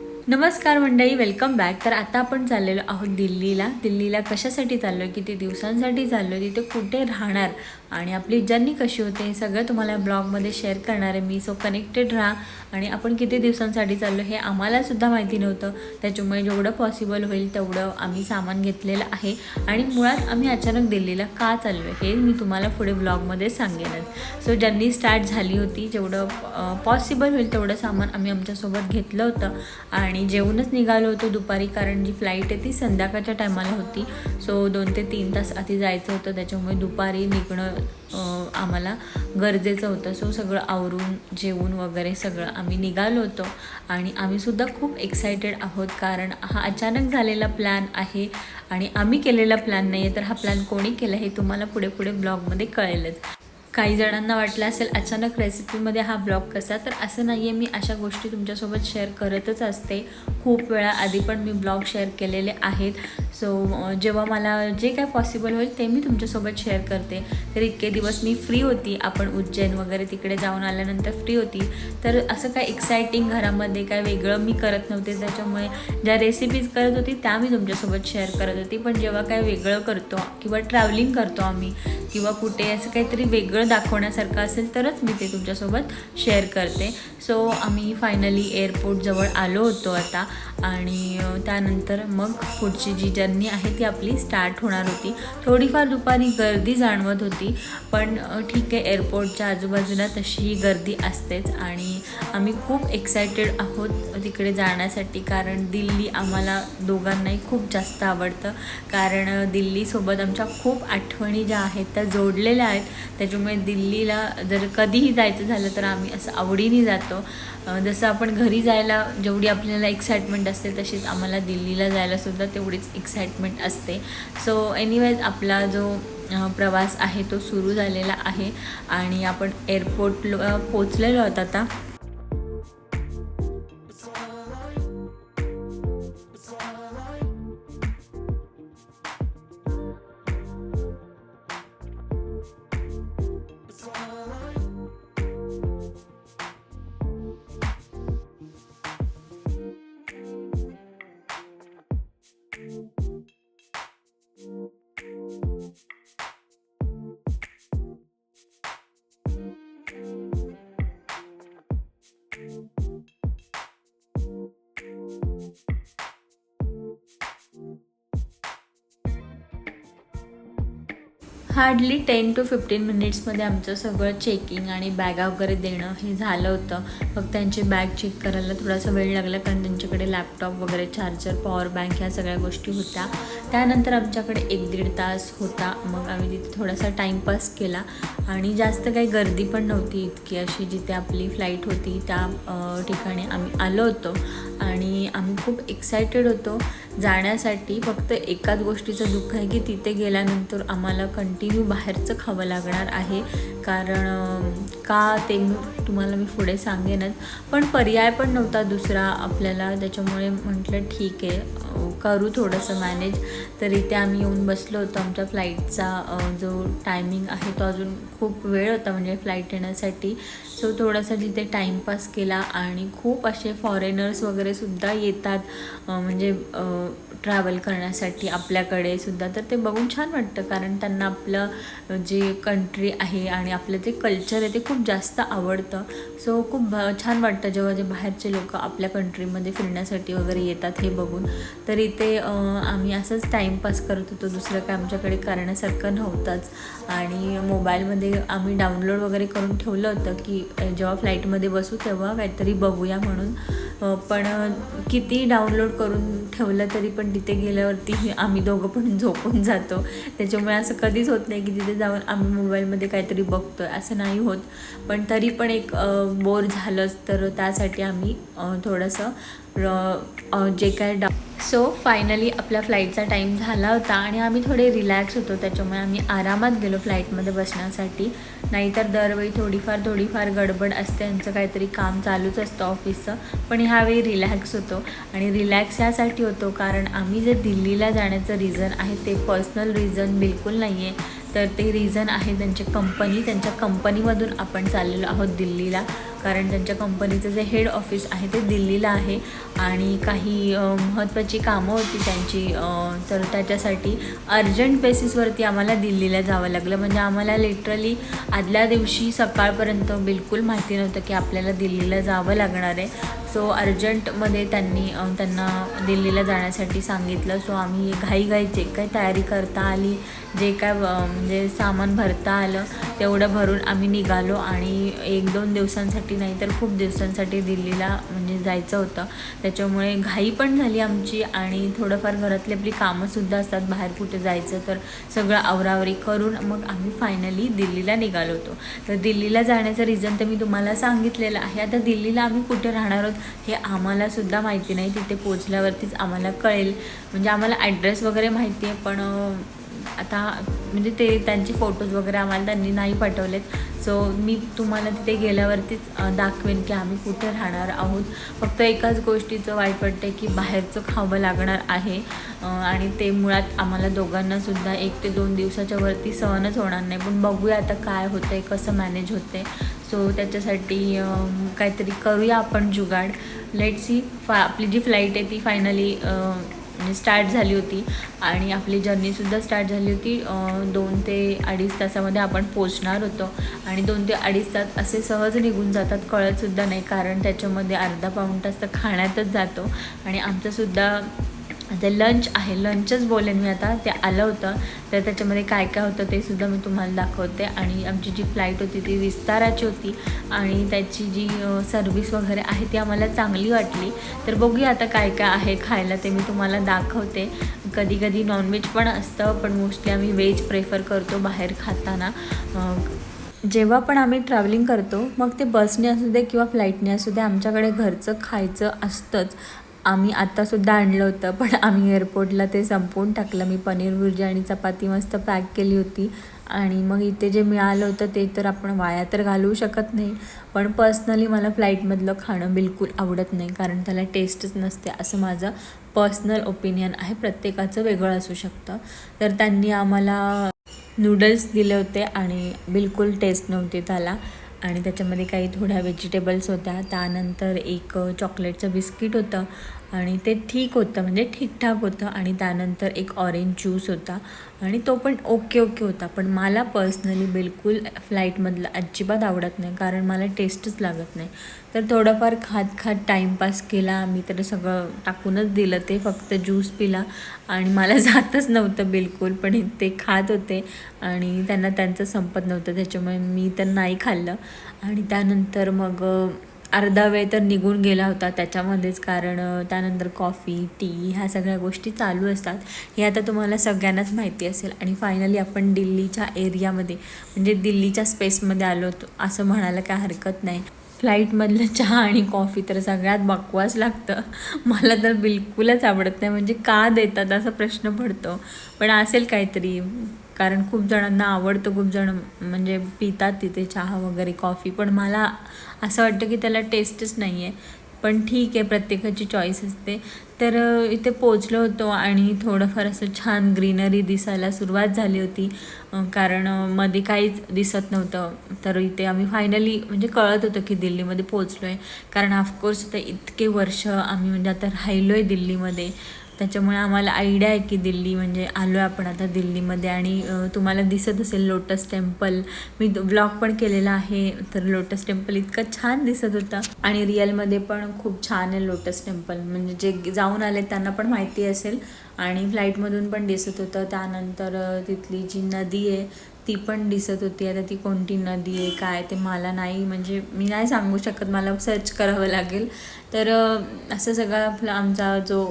नमस्कार मंडळी welcome back तर आता आपण चाललेलो आहोत दिल्लीला. दिल्लीला कशासाठी चाललो आहे किती दिवसांसाठी चाललो आहे तिथे कुठे राहणार आणि आपली जर्नी कशी होते हे सगळं तुम्हाला ब्लॉगमध्ये शेअर करणार आहे. मी सो कनेक्टेड राहा आणि आपण किती दिवसांसाठी चाललो हे आम्हालासुद्धा माहिती नव्हतं. त्याच्यामुळे जेवढं पॉसिबल होईल तेवढं आम्ही सामान घेतलेलं आहे. आणि मुळात आम्ही अचानक दिल्लीला का चाललो आहे हे मी तुम्हाला पुढे ब्लॉगमध्ये सांगेनच. सो जर्नी स्टार्ट झाली होती. जेवढं पॉसिबल होईल तेवढं सामान आम्ही आमच्यासोबत घेतलं होतं. आणि जेवूनच निघालो होतो दुपारी कारण जी फ्लाईट आहे ती संध्याकाळच्या टायमाला होती. सो दोन ते तीन तास आधी जायचं होतं. त्याच्यामुळे दुपारी निघणं आम्हाला गरजेचं होतं. सो सगळं आवरून जेवून वगैरे सगळं आम्ही निघालो होतो. आणि आम्हीसुद्धा खूप एक्सायटेड आहोत कारण हा अचानक झालेला प्लॅन आहे आणि आम्ही केलेला प्लॅन नाही आहे तर हा प्लॅन कोणी केला हे तुम्हाला पुढे पुढे ब्लॉगमध्ये कळेलच. काही जणांना वाटलं असेल अचानक रेसिपीमध्ये हा ब्लॉग कसा तर असं नाही आहे मी अशा गोष्टी तुमच्यासोबत शेअर करतच असते. खूप वेळा आधी पण मी ब्लॉग शेअर केलेले आहेत. सो जेव्हा मला जे काय पॉसिबल होईल ते मी तुमच्यासोबत शेअर करते. तर इतके दिवस मी फ्री होती. आपण उज्जैन वगैरे तिकडे जाऊन आल्यानंतर फ्री होती. तर असं काय एक्सायटिंग घरामध्ये काय वेगळं मी करत नव्हते. त्याच्यामुळे ज्या रेसिपीज करत होती त्या मी तुमच्यासोबत शेअर करत होती. पण जेव्हा काय वेगळं करतो किंवा ट्रॅव्हलिंग करतो आम्ही किंवा कुठे असं काहीतरी वेगळं दाखवण्यासारखं असेल तरच मी ते तुमच्यासोबत शेअर करते. सो आम्ही फायनली एअरपोर्टजवळ आलो होतो आता. आणि त्यानंतर मग पुढची जी जर्नी आहे ती आपली स्टार्ट होणार होती. थोडीफार दुपारी गर्दी जाणवत होती पण ठीक आहे एअरपोर्टच्या आजूबाजूला तशीही गर्दी असतेच आणि आम्ही खूप एक्सायटेड आहोत तिकडे जाण्यासाठी कारण दिल्ली आम्हाला दोघांनाही खूप जास्त आवडतं. कारण दिल्लीसोबत आमच्या खूप आठवणी ज्या आहेत त्या जोडलेल्या आहेत. त्याच्यामुळे दिल्लीला जर कधीही जायचं झालं तर आम्ही असं आवडीने जातो. जसं आपण घरी जायला जेवढी आपल्याला एक्साइटमेंट असते तशीच आम्हाला दिल्लीला जायलासुद्धा तेवढीच एक्साइट एक्साइटमेंट असते. सो एनिवेज आपला जो प्रवास आहे तो सुरू झालेला आहे. आणि आपण एअरपोर्टला पोचलेलो आहोत आता. हार्डली टेन टू फिफ्टीन मिनिट्समध्ये आमचं सगळं चेकिंग आणि बॅगा वगैरे देणं हे झालं होतं. फक्त त्यांची बॅग चेक करायला थोडासा वेळ लागला कारण त्यांच्याकडे लॅपटॉप वगैरे चार्जर पॉवर बँक ह्या सगळ्या गोष्टी होत्या. त्यानंतर आमच्याकडे एक दीड तास होता. मग आम्ही तिथे थोडासा टाईमपास केला. आणि जास्त काही गर्दी पण नव्हती इतकी अशी जिथे आपली फ्लाईट होती त्या ठिकाणी आम्ही आलो होतो. आणि आम्ही खूप एक्सायटेड होतो. जाण्यासाठी फक्त एकाच गोष्टीचं दुःख आहे की तिथे गेल्यानंतर आम्हाला कंटिन्यू बाहेरचं खावं लागणार आहे. कारण का ते मी तुम्हाला मी पुढे सांगेनच. पण पर्याय पण नव्हता दुसरा. आपल्याला त्याच्यामुळे म्हटलं ठीक आहे. करू थोडंसं मॅनेज तर इथे आम्ही येऊन बसलो होतो आमच्या फ्लाईटचा जो टायमिंग आहे तो अजून खूप वेळ होता म्हणजे फ्लाईट येण्यासाठी. सो थोडासा तिथे टाईमपास केला आणि खूप असे फॉरेनर्स वगैरे सुद्धा येतात. म्हणजे ट्रॅव्हल करण्यासाठी आपल्याकडे सुद्धा तर ते बघून छान वाटतं. कारण त्यांना आपलं जे कंट्री आहे आणि आपलं जे कल्चर आहे ते खूप जास्त आवडतं. सो खूप छान वाटतं जेव्हा जे बाहेरचे लोक आपल्या कंट्रीमध्ये फिरण्यासाठी वगैरे येतात हे बघून. तर इथे आम्ही असंच टाईमपास करत होतो. दुसरं काय आमच्याकडे करण्यासारखं नव्हतंच. आणि मोबाईलमध्ये आम्ही डाउनलोड वगैरे करून ठेवलं होतं की जेव्हा फ्लाईटमध्ये बसू तेव्हा काहीतरी बघूया म्हणून. पण किती डाउनलोड करून ठेवलं तरी पण तिथे गेल्यावरती आम्ही दोघं पण झोपून जातो. त्याच्यामुळे असं कधीच होत नाही की तिथे जाऊन आम्ही मोबाईलमध्ये काहीतरी बघतो आहे असं नाही होत. पण तरी पण एक बोर झालंच. तर त्यासाठी आम्ही थोडंसं र- जे काय डा सो फायनली आपल्या फ्लाईटचा टाईम झाला होता आणि आम्ही थोडे रिलॅक्स होतो. त्याच्यामुळे आम्ही आरामात गेलो फ्लाईटमध्ये बसण्यासाठी. नाहीतर दरवेळी थोडीफार थोडीफार गडबड असते. यांचं काहीतरी काम चालूच असतं ऑफिसचं पण ह्यावेळी रिलॅक्स होतो. आणि रिलॅक्स यासाठी होतो कारण आम्ही जे दिल्लीला जाण्याचं रिझन आहे ते पर्सनल रिझन बिलकुल नाही आहे तर ते रिझन आहे त्यांची कंपनी त्यांच्या कंपनीमधून आपण चाललेलो आहोत दिल्लीला. कारण त्यांच्या कंपनीचं जे हेड ऑफिस आहे ते दिल्लीला आहे आणि काही महत्त्वाची कामं होती त्यांची तर त्याच्यासाठी अर्जंट बेसिसवरती आम्हाला दिल्लीला जावं लागलं. म्हणजे आम्हाला लिटरली आदल्या दिवशी सकाळपर्यंत बिलकुल माहिती नव्हतं की आपल्याला दिल्लीला जावं लागणार आहे. सो अर्जंटमध्ये त्यांनी त्यांना दिल्लीला जाण्यासाठी सांगितलं. सो आम्ही घाईघाई जे काही तयारी करता आली जे काय म्हणजे सामान भरता आलं तेवढं भरून आम्ही निघालो आणि एक दोन दिवसांसाठी नाही तर खूप दिवसांसाठी दिल्लीला म्हणजे जायचं होतं. त्याच्यामुळे घाई पण झाली आमची आणि थोडंफार घरातली आपली कामंसुद्धा असतात. बाहेर कुठे जायचं तर सगळं आवरावरी करून मग आम्ही फायनली दिल्लीला निघालो होतो. तर दिल्लीला जाण्याचं रिझन तर मी तुम्हाला सांगितलेलं आहे. आता दिल्लीला आम्ही कुठे राहणार आहोत हे आम्हालासुद्धा माहिती नाही. तिथे पोचल्यावरतीच आम्हाला कळेल. म्हणजे आम्हाला ॲड्रेस वगैरे माहिती आहे पण आता म्हणजे ते त्यांचे फोटोज वगैरे आम्हाला त्यांनी नाही पाठवलेत. सो मी तुम्हाला तिथे गेल्यावरतीच दाखवेन की आम्ही कुठे राहणार आहोत. फक्त एकाच गोष्टीचं वाईट वाटतं की बाहेरचं खावं लागणार आहे. आणि ते मुळात आम्हाला दोघांनासुद्धा एक ते दोन दिवसाच्या वरती सहनच होणार नाही. पण बघूया आता काय होतं आहे कसं मॅनेज होते सो त्याच्यासाठी काहीतरी करूया आपण जुगाड. लेट सी फा आपली जी फ्लाईट आहे ती फायनली म्हणजे स्टार्ट झाली होती. आणि आपली जर्नीसुद्धा स्टार्ट झाली होती. दोन ते अडीच तासामध्ये आपण पोचणार होतो. आणि दोन ते अडीच तास असे सहज निघून जातात. कळतसुद्धा नाही. कारण त्याच्यामध्ये अर्धा पाऊण तास तर खाण्यातच जातो. आणि आमचंसुद्धा आता लंच आहे. लंचच बोलेन मी आता. ते आलं होतं. तर त्याच्यामध्ये काय काय होतं ते सुद्धा मी तुम्हाला दाखवते. आणि आमची जी फ्लाईट होती ती विस्ताराची होती. आणि त्याची जी सर्विस वगैरे आहे ती आम्हाला चांगली वाटली. तर बघूया आता काय काय आहे खायला ते मी तुम्हाला दाखवते. कधी कधी नॉनव्हेज पण असतं पण मोस्टली आम्ही व्हेज प्रेफर करतो बाहेर खाताना. जेव्हा पण आम्ही ट्रॅव्हलिंग करतो मग ते बसने असू दे किंवा फ्लाईटने असू दे आमच्याकडे घरचं खायचं असतंच. आम्ही आत्तासुद्धा आणलं होतं पण आम्ही एअरपोर्टला ते संपवून टाकलं. मी पनीर भुर्जी आणि चपाती मस्त पॅक केली होती. आणि मग इथे जे मिळालं होतं ते तर आपण वाया तर घालवू शकत नाही पण पर्सनली मला फ्लाईटमधलं खाणं बिलकुल आवडत नाही कारण त्याला टेस्टच नसते असं माझं पर्सनल ओपिनियन आहे. प्रत्येकाचं वेगळं असू शकतं. तर त्यांनी आम्हाला नूडल्स दिले होते आणि बिलकुल टेस्ट नव्हती त्याला. आणि त्याच्यामध्ये काही थोड्या व्हेजिटेबल्स होत्या. त्यानंतर एक चॉकलेटचं बिस्किट होतं. आणि ते ठीक होतं म्हणजे ठीकठाक होतं आणि त्यानंतर एक ऑरेंज ज्यूस होता आणि तो पण ओके ओके होता. पण मला पर्सनली बिलकुल फ्लाईटमधलं अजिबात आवडत नाही कारण मला टेस्टच लागत नाही. तर थोडंफार खात खात टाईमपास केला मी तर सगळं टाकूनच दिलं ते फक्त ज्यूस पिला आणि मला जातच नव्हतं बिलकुल पण ते खात होते आणि त्यांना त्यांचं संपत नव्हतं त्याच्यामुळे मी तर नाही खाल्लं. आणि त्यानंतर मग अर्धा वेळ तर निघून गेला होता त्याच्यामध्येच कारण त्यानंतर कॉफी टी ह्या सगळ्या गोष्टी चालू असतात. हे आता तुम्हाला सगळ्यांनाच माहिती असेल. आणि फायनली आपण दिल्लीच्या एरियामध्ये म्हणजे दिल्लीच्या स्पेसमध्ये आलो होतो असं म्हणायला काय हरकत नाही. फ्लाईटमधलं चहा आणि कॉफी तर सगळ्यात बकवास लागतं. मला तर बिलकुलच आवडत नाही. म्हणजे का देतात असा प्रश्न पडतो. पण असेल काहीतरी. कारण खूप जणांना आवडतं खूप जण म्हणजे पितात तिथे चहा वगैरे कॉफी पण मला असं वाटतं की त्याला टेस्टच नाही आहे पण ठीक आहे प्रत्येकाची चॉईस असते. तर इथे पोचलो होतो आणि थोडंफार असं छान ग्रीनरी दिसायला सुरुवात झाली होती. कारण मध्ये काहीच दिसत नव्हतं. तर इथे आम्ही फायनली म्हणजे कळत होतं की दिल्लीमध्ये पोचलो आहे कारण ऑफकोर्स आता इतके वर्ष आम्ही म्हणजे आता राहिलो आहे दिल्लीमध्ये. त्याच्यामुळे आम्हाला आयडिया आहे की दिल्ली म्हणजे आलो आहे आपण आता दिल्लीमध्ये आणि तुम्हाला दिसत असेल लोटस टेम्पल मी ब्लॉग पण केलेला आहे तर लोटस टेम्पल इतकं छान दिसत होतं. आणि रिअलमध्ये पण खूप छान आहे लोटस टेम्पल म्हणजे जे जाऊन आले त्यांना पण माहिती असेल. आणि फ्लाईटमधून पण दिसत होतं. त्यानंतर तिथली जी नदी आहे ती पण दिसत होती. आता ती कोणती नदी आहे काय ते मला नाही म्हणजे मी नाही सांगू शकत. मला सर्च करावं लागेल. तर असं सगळा आपला आमचा जो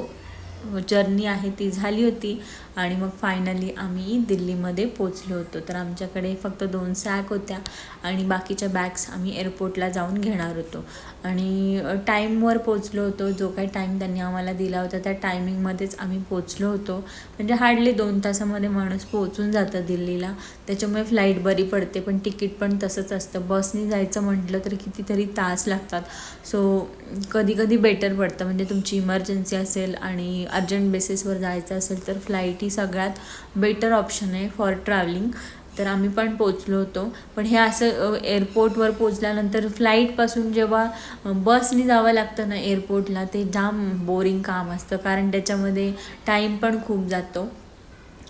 जर्नी आहे ती झाली होती आणि मग फायनली आम्ही दिल्लीमध्ये पोचलो होतो. तर आमच्याकडे फक्त दोन सॅक होत्या आणि बाकीच्या बॅग्स आम्ही एअरपोर्टला जाऊन घेणार होतो. आणि टाईमवर पोचलो होतो. जो काही टाईम त्यांनी आम्हाला दिला होता त्या टायमिंगमध्येच आम्ही पोचलो होतो. म्हणजे हार्डली दोन तासामध्ये माणूस पोचून जातं दिल्लीला. त्याच्यामुळे फ्लाईट बरी पडते पण तिकीट पण तसंच असतं. बसनी जायचं म्हटलं तर कितीतरी तास लागतात. सो कधी कधी बेटर पडतं. म्हणजे तुमची इमर्जन्सी असेल आणि अर्जंट बेसिसवर जायचं असेल तर फ्लाईट ही सगळ्यात बेटर ऑप्शन आहे फॉर ट्रॅव्हलिंग तर आम्ही पण पोचलो होतो. पण हे असं एअरपोर्टवर पोचल्यानंतर फ्लाईटपासून जेव्हा बसने जावं लागतं ना एअरपोर्टला ते जाम बोरिंग काम असतं. कारण त्याच्यामध्ये टाईम पण खूप जातो.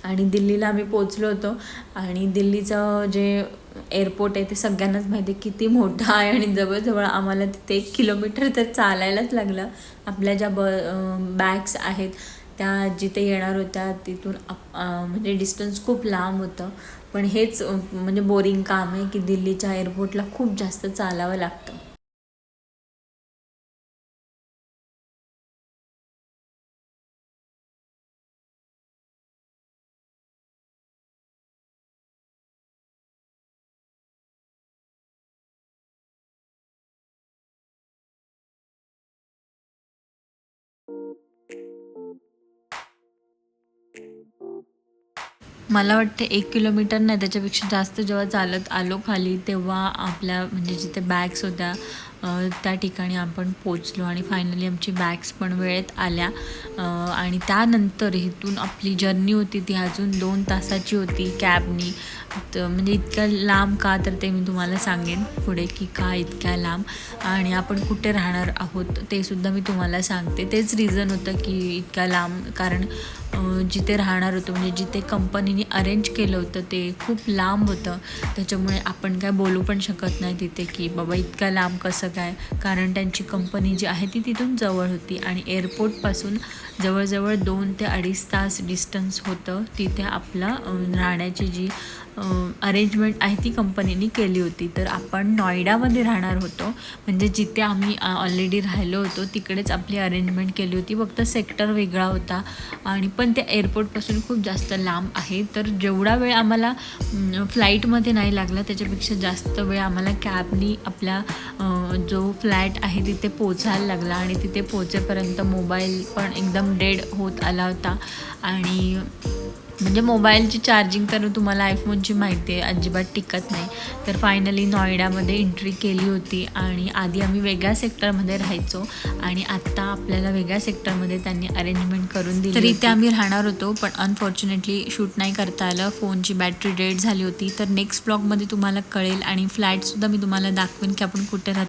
आणि दिल्लीला आम्ही पोचलो होतो. आणि दिल्लीचं जे एअरपोर्ट आहे ते सगळ्यांनाच माहिती आहे किती मोठं आहे आणि जवळजवळ आम्हाला तिथे एक किलोमीटर तर चालायलाच लागलं. आपल्या ज्या ब बॅग्स आहेत त्या जिथे येणार होत्या तिथून आप- म्हणजे डिस्टन्स खूप लांब होतं. पण हेच म्हणजे बोरिंग काम आहे की दिल्लीच्या एअरपोर्टला खूप जास्त चालावं लागतं. मला वाटतं एक किलोमीटर नाही त्याच्यापेक्षा जास्त जेव्हा चालत आलो खाली तेव्हा आपल्या म्हणजे जिथे बॅग्स होत्या त्या ठिकाणी आपण पोचलो आणि फायनली आमची बॅग्स पण वेळेत आल्या. आणि त्यानंतर इथून आपली जर्नी होती ती अजून दोन तासाची होती कॅबनी तर म्हणजे इतक्या लांब का तर ते मी तुम्हाला सांगेन पुढे की का इतक्या लांब. आणि आपण कुठे राहणार आहोत ते सुद्धा मी तुम्हाला सांगते. तेच रिझन होतं की इतक्या लांब कारण जिथे राहणार होतो म्हणजे जिथे कंपनीने अरेंज केलं होतं ते खूप लांब होतं. त्याच्यामुळे आपण काय बोलू पण शकत नाही तिथे की बाबा इतक्या लांब कसं काय कारण त्यांची कंपनी जी आहे ती तिथून जवळ होती आणि एअरपोर्टपासून जवळजवळ दोन ते अडीच तास डिस्टन्स होतं. तिथे आपला राहण्याची जी अरेंजमेंट आहे ती कंपनीने केली होती. तर आपण नॉयडामध्ये राहणार होतो. म्हणजे जिथे आम्ही ऑलरेडी राहिलो होतो तिकडेच आपली अरेंजमेंट केली होती. फक्त सेक्टर वेगळा होता. आणि पण त्या एअरपोर्टपासून खूप जास्त लांब आहे. तर जेवढा वेळ आम्हाला फ्लाईटमध्ये नाही लागला त्याच्यापेक्षा जास्त वेळ आम्हाला कॅबनी आपल्या जो फ्लॅट आहे तिथे पोचायला लागला आणि तिथे पोचेपर्यंत मोबाईल पण एकदम डेड होत आला होता. आणि म्हणजे मोबाईलची चार्जिंग तर तुम्हाला आयफोनची माहिती आहे अजिबात टिकत नाही. तर फायनली नॉयडामध्ये एंट्री केली होती आणि आधी आम्ही वेगळ्या सेक्टरमध्ये राहायचो आणि आत्ता आपल्याला वेगळ्या सेक्टरमध्ये त्यांनी अरेंजमेंट करून दिली तर इथे आम्ही राहणार होतो पण अनफॉर्च्युनेटली शूट नाही करता आलं. फोनची बॅटरी डेड झाली होती. तर नेक्स्ट ब्लॉगमध्ये तुम्हाला कळेल आणि फ्लॅटसुद्धा मी तुम्हाला दाखवेन की आपण कुठे राहतो.